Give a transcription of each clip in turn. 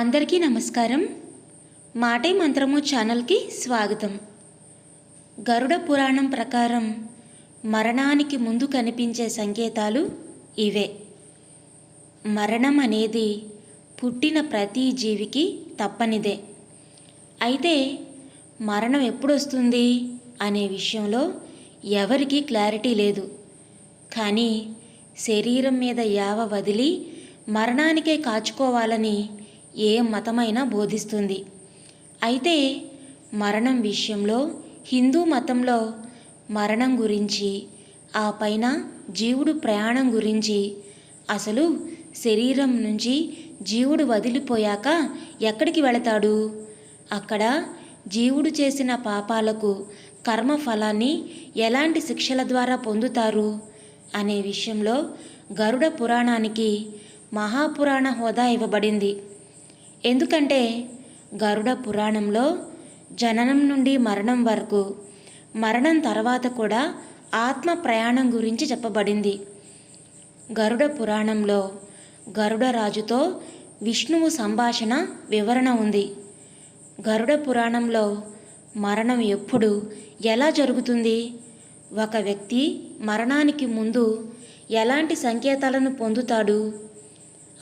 అందరికీ నమస్కారం. మాటే మంత్రము ఛానల్కి స్వాగతం. గరుడ పురాణం ప్రకారం మరణానికి ముందు కనిపించే సంకేతాలు ఇవే. మరణం అనేది పుట్టిన ప్రతి జీవికి తప్పనిదే. అయితే మరణం ఎప్పుడొస్తుంది అనే విషయంలో ఎవరికీ క్లారిటీ లేదు. కానీ శరీరం మీద యావ వదిలి మరణానికే కాచుకోవాలని ఏ మతమైనా బోధిస్తుంది. అయితే మరణం విషయంలో హిందూ మతంలో మరణం గురించి ఆ పైన జీవుడు ప్రయాణం గురించి అసలు శరీరం నుంచి జీవుడు వదిలిపోయాక ఎక్కడికి వెళతాడు? అక్కడ జీవుడు చేసిన పాపాలకు కర్మ ఫలాన్ని ఎలాంటి శిక్షల ద్వారా పొందుతారు? అనే విషయంలో గరుడ పురాణానికి మహాపురాణ హోదా ఇవ్వబడింది. ఎందుకంటే గరుడ పురాణంలో జననం నుండి మరణం వరకు మరణం తర్వాత కూడా ఆత్మ ప్రయాణం గురించి చెప్పబడింది. గరుడ పురాణంలో గరుడ రాజుతో విష్ణువు సంభాషణ వివరణ ఉంది. గరుడ పురాణంలో మరణం ఎప్పుడు ఎలా జరుగుతుంది? ఒక వ్యక్తి మరణానికి ముందు ఎలాంటి సంకేతాలను పొందుతాడు?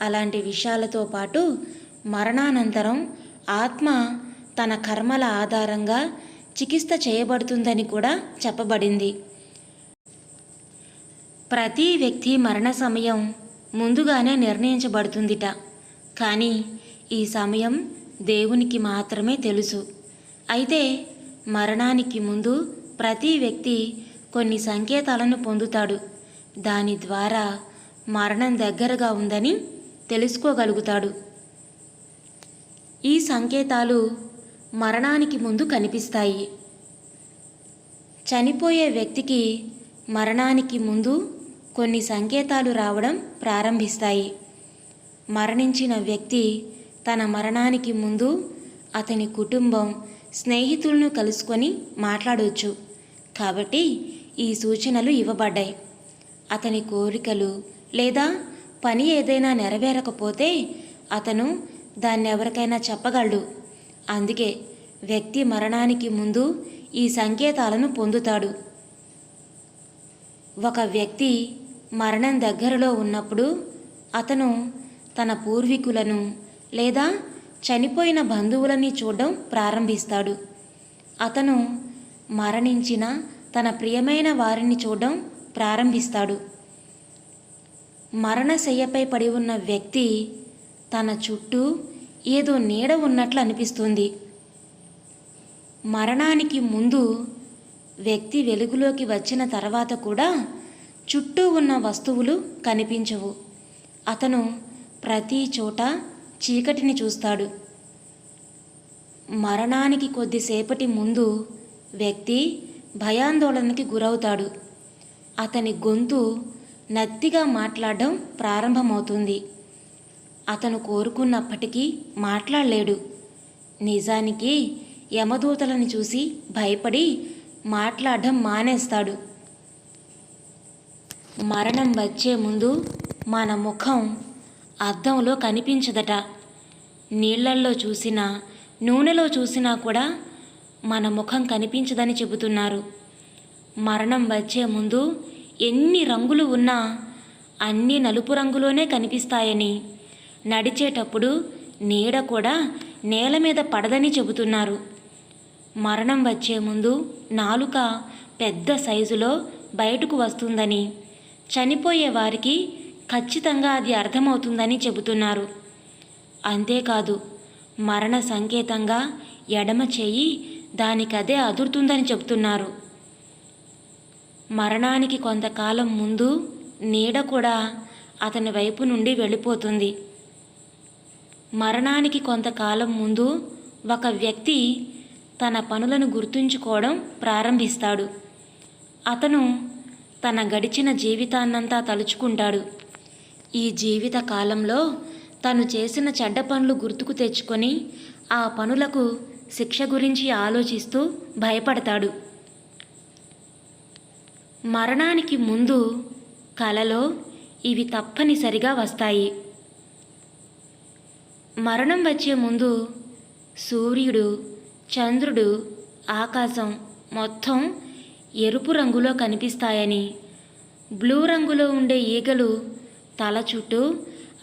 అలాంటి విషయాలతో పాటు మరణానంతరం ఆత్మ తన కర్మల ఆధారంగా చికిత్స చేయబడుతుందని కూడా చెప్పబడింది. ప్రతి వ్యక్తి మరణ సమయం ముందుగానే నిర్ణయించబడుతుందిట. కానీ ఈ సమయం దేవునికి మాత్రమే తెలుసు. అయితే మరణానికి ముందు ప్రతి వ్యక్తి కొన్ని సంకేతాలను పొందుతాడు. దాని ద్వారా మరణం దగ్గరగా ఉందని తెలుసుకోగలుగుతాడు. ఈ సంకేతాలు మరణానికి ముందు కనిపిస్తాయి. చనిపోయే వ్యక్తికి మరణానికి ముందు కొన్ని సంకేతాలు రావడం ప్రారంభిస్తాయి. మరణించిన వ్యక్తి తన మరణానికి ముందు అతని కుటుంబం స్నేహితులను కలుసుకొని మాట్లాడవచ్చు కాబట్టి ఈ సూచనలు ఇవ్వబడ్డాయి. అతని కోరికలు లేదా పని ఏదైనా నెరవేరకపోతే అతను దాన్ని ఎవరికైనా చెప్పగలడు. అందుకే వ్యక్తి మరణానికి ముందు ఈ సంకేతాలను పొందుతాడు. ఒక వ్యక్తి మరణం దగ్గరలో ఉన్నప్పుడు అతను తన పూర్వీకులను లేదా చనిపోయిన బంధువులని చూడడం ప్రారంభిస్తాడు. అతను మరణించిన తన ప్రియమైన వారిని చూడడం ప్రారంభిస్తాడు. మరణశయ్యపై పడి ఉన్న వ్యక్తి తన చుట్టూ ఏదో నీడ ఉన్నట్లు అనిపిస్తుంది. మరణానికి ముందు వ్యక్తి వెలుగులోకి వచ్చిన తర్వాత కూడా చుట్టూ ఉన్న వస్తువులు కనిపించవు. అతను ప్రతి చోట చీకటిని చూస్తాడు. మరణానికి కొద్దిసేపటి ముందు వ్యక్తి భయాందోళనకి గురవుతాడు. అతని గొంతు నత్తిగా మాట్లాడడం ప్రారంభమవుతుంది. అతను కోరుకున్నప్పటికీ మాట్లాడలేడు. నిజానికి యమదూతలను చూసి భయపడి మాట్లాడడం మానేస్తాడు. మరణం వచ్చే ముందు మన ముఖం అద్దంలో కనిపించదట. నీళ్ళల్లో చూసినా నూనెలో చూసినా కూడా మన ముఖం కనిపించదని చెబుతున్నారు. మరణం వచ్చే ముందు ఎన్ని రంగులు ఉన్నా అన్ని నలుపు రంగులోనే కనిపిస్తాయని. నడిచేటప్పుడు నీడ కూడా నేల మీద పడదని చెబుతున్నారు. మరణం వచ్చే ముందు నాలుక పెద్ద సైజులో బయటకు వస్తుందని చనిపోయే వారికి ఖచ్చితంగా అది అర్థమవుతుందని చెబుతున్నారు. అంతేకాదు మరణ సంకేతంగా ఎడమ చేయి దానికదే అదురుతుందని చెబుతున్నారు. మరణానికి కొంతకాలం ముందు నీడ కూడా అతని వైపు నుండి వెళ్ళిపోతుంది. మరణానికి కొంతకాలం ముందు ఒక వ్యక్తి తన పనులను గుర్తుంచుకోవడం ప్రారంభిస్తాడు. అతను తన గడిచిన జీవితాన్నంతా తలుచుకుంటాడు. ఈ జీవిత కాలంలో తను చేసిన చెడ్డ పనులు గుర్తుకు తెచ్చుకొని ఆ పనులకు శిక్ష గురించి ఆలోచిస్తూ భయపడతాడు. మరణానికి ముందు కలలో ఇవి తప్పనిసరిగా వస్తాయి. మరణం వచ్చే ముందు సూర్యుడు చంద్రుడు ఆకాశం మొత్తం ఎరుపు రంగులో కనిపిస్తాయని. బ్లూ రంగులో ఉండే ఈగలు తల చుట్టూ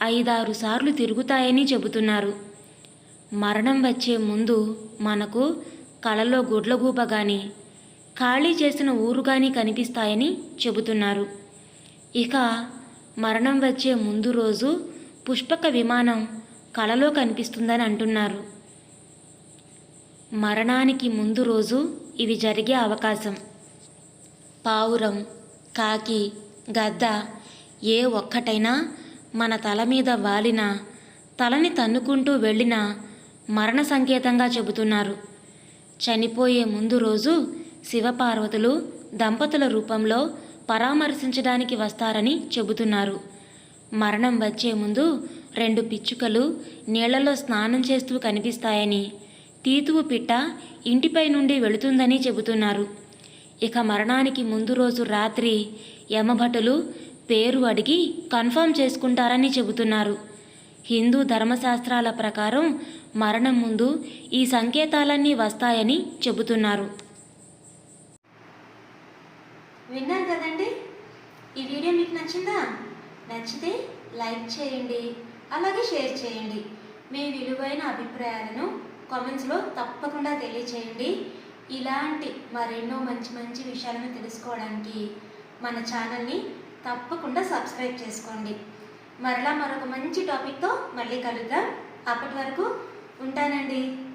ఐదారు సార్లు తిరుగుతాయని చెబుతున్నారు. మరణం వచ్చే ముందు మనకు కలలో గుడ్లగూబ కానీ ఖాళీ చేసిన ఊరు కానీ కనిపిస్తాయని చెబుతున్నారు. ఇక మరణం వచ్చే ముందు రోజు పుష్పక విమానం కలలో కనిపిస్తుందని అంటున్నారు. మరణానికి ముందు రోజు ఇవి జరిగే అవకాశం. పావురం కాకి గద్ద ఏ ఒక్కటైనా మన తల మీద వాలిన తలని తన్నుకుంటూ వెళ్ళిన మరణ సంకేతంగా చెబుతున్నారు. చనిపోయే ముందు రోజు శివపార్వతులు దంపతుల రూపంలో పరామర్శించడానికి వస్తారని చెబుతున్నారు. మరణం వచ్చే ముందు రెండు పిచ్చుకలు నీళ్ళలో స్నానం చేస్తూ కనిపిస్తాయని. తీతువు పిట్ట ఇంటిపై నుండి వెళుతుందని చెబుతున్నారు. ఇక మరణానికి ముందు రోజు రాత్రి యమభటులు పేరు అడిగి కన్ఫర్మ్ చేసుకుంటారని చెబుతున్నారు. హిందూ ధర్మశాస్త్రాల ప్రకారం మరణం ముందు ఈ సంకేతాలన్నీ వస్తాయని చెబుతున్నారు. విన్నారు కదండి? ఈ వీడియో మీకు నచ్చిందా? నచ్చితే లైక్ చేయండి. అలాగే షేర్ చేయండి. మీ విలువైన అభిప్రాయాలను కామెంట్స్లో తప్పకుండా తెలియచేయండి. ఇలాంటి మరెన్నో మంచి మంచి విషయాలను తెలుసుకోవడానికి మన ఛానల్ని తప్పకుండా సబ్స్క్రైబ్ చేసుకోండి. మరలా మరొక మంచి టాపిక్తో మళ్ళీ కలుద్దాం. అప్పటి వరకు ఉంటానండి.